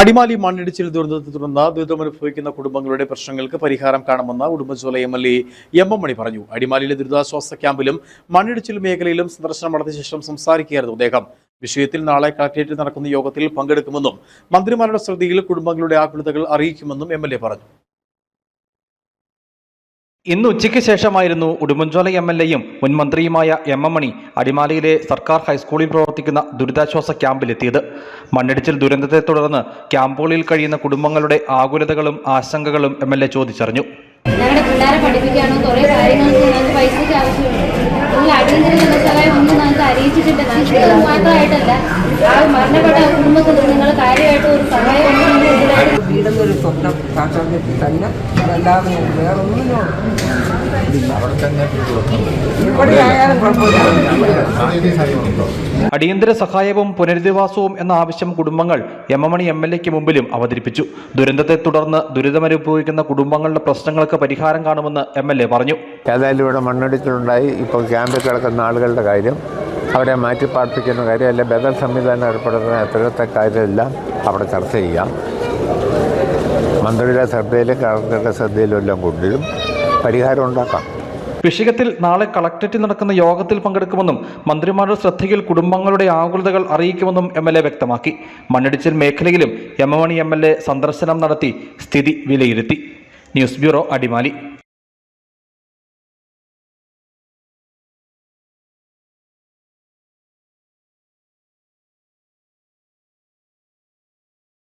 അടിമാലി മണ്ണിടിച്ചിൽ ദുരന്തത്തെ തുടർന്ന് ദുരിതമനുഭവിക്കുന്ന കുടുംബങ്ങളുടെ പ്രശ്നങ്ങൾക്ക് പരിഹാരം കാണുമെന്ന് Udumbanchola M L A M M Mani പറഞ്ഞു. അടിമാലിയിലെ ദുരിതാശ്വാസ ക്യാമ്പിലും മണ്ണിടിച്ചിൽ മേഖലയിലും സന്ദർശനം നടത്തിയ ശേഷം സംസാരിക്കുകയായിരുന്നു അദ്ദേഹം. വിഷയത്തിൽ നാളെ കളക്ടറേറ്റിൽ നടക്കുന്ന യോഗത്തിൽ പങ്കെടുക്കുമെന്നും മന്ത്രിമാരുടെ ശ്രദ്ധയിൽ കുടുംബങ്ങളുടെ ആകുലതകൾ അറിയിക്കുമെന്നും എം പറഞ്ഞു. ഇന്ന് ഉച്ചയ്ക്ക് ശേഷമായിരുന്നു ഉടുമ്പൻചോല എം എൽ എയും മുൻ മന്ത്രിയുമായ എം എം മണി അടിമാലിയിലെ സർക്കാർ ഹൈസ്കൂളിൽ പ്രവർത്തിക്കുന്ന ദുരിതാശ്വാസ ക്യാമ്പിലെത്തിയത്. മണ്ണിടിച്ചിൽ ദുരന്തത്തെ തുടർന്ന് ക്യാമ്പുകളിൽ കഴിയുന്ന കുടുംബങ്ങളുടെ ആകുലതകളും ആശങ്കകളും എം എൽ എ ചോദിച്ചറിഞ്ഞു. ഞങ്ങളുടെ പിള്ളേരെ പഠിപ്പിക്കാനോ കുറേ കാര്യങ്ങൾക്ക് അടിയന്തര ഒന്നും അറിയിച്ചിട്ടില്ല. മാത്രമായിട്ടല്ല ആ മരണപ്പെട്ട കുടുംബത്തിന് വീടെന്നൊരു സ്വപ്നം സാക്ഷാത്കരിച്ച് തന്നെ അതല്ലാതെ വേറെ ഒന്നിനും അടിയന്തര സഹായവും പുനരധിവാസവും എന്ന ആവശ്യം കുടുംബങ്ങൾ M M Mani M L എക്ക് മുമ്പിലും അവതരിപ്പിച്ചു. ദുരന്തത്തെ തുടർന്ന് ദുരിതമനുഭവിക്കുന്ന കുടുംബങ്ങളുടെ പ്രശ്നങ്ങൾക്ക് പരിഹാരം കാണുമെന്ന് എം എൽ എ പറഞ്ഞു. ഏതായാലും ഇവിടെ മണ്ണിടിച്ചിലുണ്ടായി ഇപ്പോൾ ക്യാമ്പിൽ കിടക്കുന്ന ആളുകളുടെ കാര്യം അവരെ മാറ്റിപ്പാർപ്പിക്കുന്ന കാര്യം അല്ലെങ്കിൽ ബദൽ സംവിധാനം ഏർപ്പെടുന്ന അത്തരത്തെ കാര്യമെല്ലാം അവിടെ ചർച്ച ചെയ്യാം. മന്ത്രിയുടെ ശ്രദ്ധയിലും കളക്ടറുടെ ശ്രദ്ധയിലും എല്ലാം കൊണ്ടുവരും. പരിഹാരം ഉണ്ടാക്കാം. വിഷയത്തിൽ നാളെ കളക്ടറേറ്റിൽ നടക്കുന്ന യോഗത്തിൽ പങ്കെടുക്കുമെന്നും മന്ത്രിമാരുടെ ശ്രദ്ധയിൽ കുടുംബങ്ങളുടെ ആകുലതകൾ അറിയിക്കുമെന്നും എം എൽ എ വ്യക്തമാക്കി. മണ്ണിടിച്ചിൽ മേഖലയിലും എം എം എൽ എ സന്ദർശനം നടത്തി സ്ഥിതി വിലയിരുത്തി. News bureau Adimali.